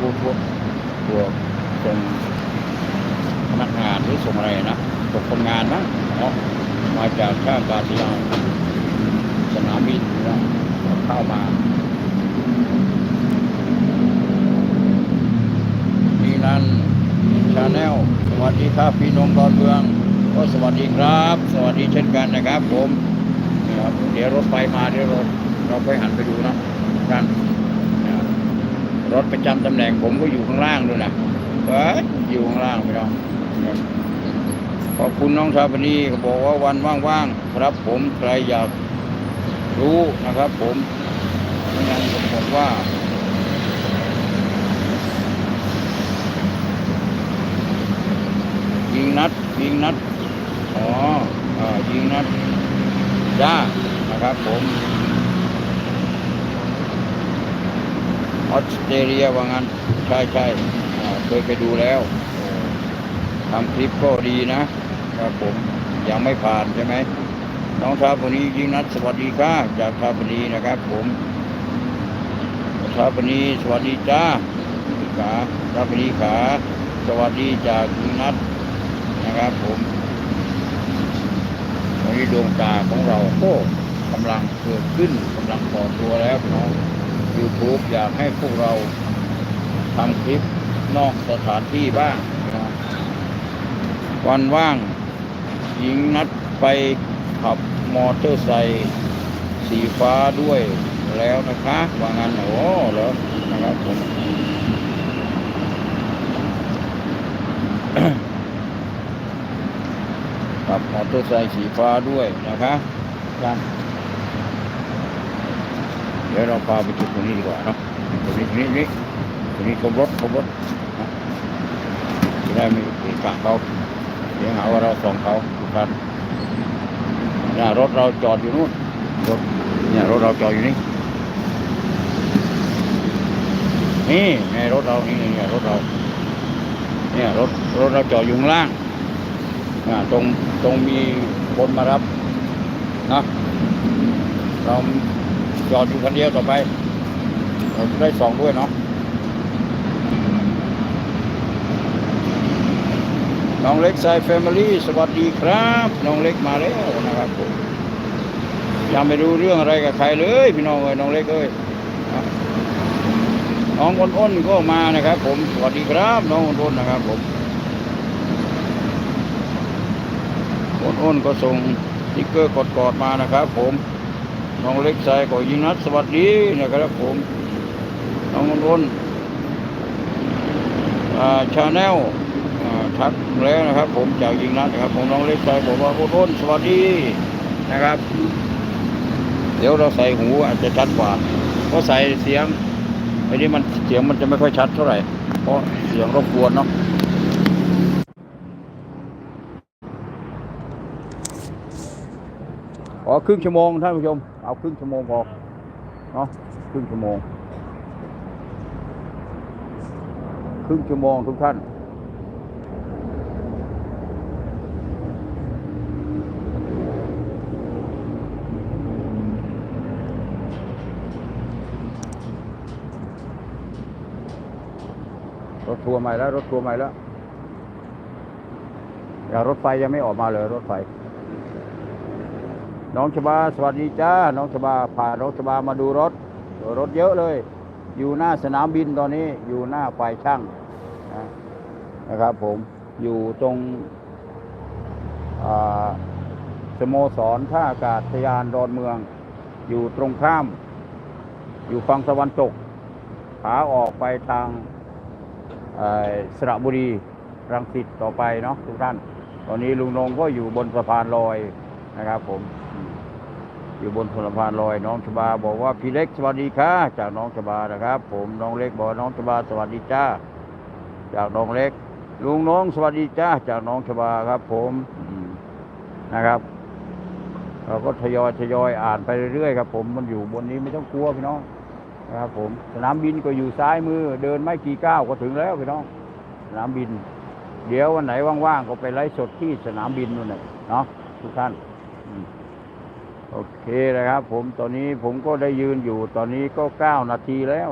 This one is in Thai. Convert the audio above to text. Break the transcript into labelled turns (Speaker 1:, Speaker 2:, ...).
Speaker 1: พวกพวกพวกส่งพนักงานหรือส่งอะไรนะส่งคนงานนะเนาะมาจากท่ากาศยานสนามบินนะเข้ามานี่นั่นชาแนลสวัสดีครับพี่น้องดอนเมืองก็สวัสดีครับ สวัสดีเช่นกันนะครับ ผมนะครับเดี๋ยวรถไฟมาเดี๋ยวเราเราไปหันไปดูนะกันนะครับ รถประจำตำแหน่งผมก็อยู่ข้างล่างด้วยนะเอ้ยอยู่ข้างล่างพี่น้องขอบคุณน้องชาปนีก็บอกว่าวันว่างๆครับ ผมใครอยากรู้นะครับ ผมไม่งั้นผมบอกว่ายิงนัดยิงนัดอ๋อยิงนัดจ้านะครับ ผม ออสเตรเลียว่างั้น ใช่ใช่เคยไปดูแล้วทำคลิปก็ดีนะครับผมยังไม่ผ่านใช่ไหมน้องทาปนียิงนัดสวัสดีค่ะจากทาปนีนะครับผมทาปนีสวัสดีจ้าขาทาปนีขาสวัสดีจากยิงนัดนะครับผมวันนี้ดวงตาของเราก็กำลังเกิดขึ้นกำลังปลอตัวแล้วน้อง YouTube อยากให้พวกเราทำคลิปนอกสถานที่บ้างนะวันว่างหญิงนัดไปขับมอเตอร์ไซค์สีฟ้าด้วยแล้วนะคะว่างันโอ้เหรอนะครับผมขับมอเตอร์ไซค์สีฟ้าด้วยนะคะครับ ดี๋ยวเราพาไปจุดตรงนี้ดีกว่าเนาะตรงนี้ตรงนี้ตรงนี้ตรงนี้ขบรถขบรถจะได้ไม่เกะกเขาเดี๋ยวหาว่าเราส่องเขาทุกท่านเนี่ยรถเราจอดอยู่นู่นรถเนี่ยรถเราจอดอยู่นี่นี่ในรถเรานี่เนี่ยรถเรา เนี่ยรถรถเราจอดอยู่ข้างล่างอ่าตรงตรงมีคนมารับนะเรา จอดอยู่คันเดียวต่อไปเราจะได้สองด้วยเนาะน้องเล็กไซแฟมิลี่สวัสดีครับน้องเล็กมาแล้วนะครับผมยังไม่รู้เรื่องอะไรกับใครเลยพี่น้องเอ้ยน้องเล็กเอ้ยน้องอ้นๆก็มานะครับ ผมสวัสดีครับน้องอ้นๆนะครับผมอ้นๆก็ส่งสติ๊กเกอร์กอดๆมานะครับ ผม น้องเล็กชายก็ยิงนัดสวัสดีนะครับผมน้องอ้นชาแนลทักแล้วนะครับ ผมจากยิงนัดนะครับ ผมน้องเล็กชายบอกว่าอ้นสวัสดีนะครับ เดี๋ยวเราใส่หูอาจจะชัดกว่าเพราะใส่เสียงไอ้นี่มันเสียงมันจะไม่ค่อยชัดเท่าไหร่ เพราะเสียงรบกวนเนาะขอครึ่งชั่วโมงท่านผู้ชม เอาครึ่งชั่วโมงพอเนาะครึ่งชั่วโมง ครึ่งชั่วโมงทุกท่านรถทัวร์ใหม่แล้ว รถทัวร์ใหม่แล้วอย่ารถไฟยังไม่ออกมาเลย รถไฟ น้องชบาสวัสดีจ้า น้องชบาพาน้องชบามาดูรถ รถเยอะเลย อยู่หน้าสนามบินตอนนี้ อยู่หน้าไฟช่างนะครับผม อยู่ตรงสโมสรท่าอากาศยานดอนเมือง อยู่ตรงข้าม อยู่ฝั่งตะวันตก ขาออกไปทางสระบุรี รังสิตต่อไปเนาะทุกท่าน ตอนนี้ลุงนงก็อยู่บนสะพานลอยนะครับผม อยู่บนสะพานลอยน้องชบาบอกว่าพี่เล็กสวัสดีค่ะจากน้องชบานะครับ ผมน้องเล็กบอกน้องชบาสวัสดีจ้าจากน้องเล็ก ลุงน้องสวัสดีจ้าจากน้องชบาครับ ผมนะครับ เราก็ทยอยทยอยอ่านไปเรื่อยๆครับ ผมมันอยู่บนนี้ไม่ต้องกลัวพี่น้องนะครับ ผมสนามบินก็อยู่ซ้ายมือ เดินไม่กี่ก้าวก็ถึงแล้วพี่น้อง สนามบิน เดี๋ยววันไหนว่างๆก็ไปไลฟ์สดที่สนามบินนู่นน่ะเนาะทุกท่านอื โอเคนะครับ ผมตอนนี้ผมก็ได้ยืนอยู่ตอนนี้ก็เก้านาทีแล้ว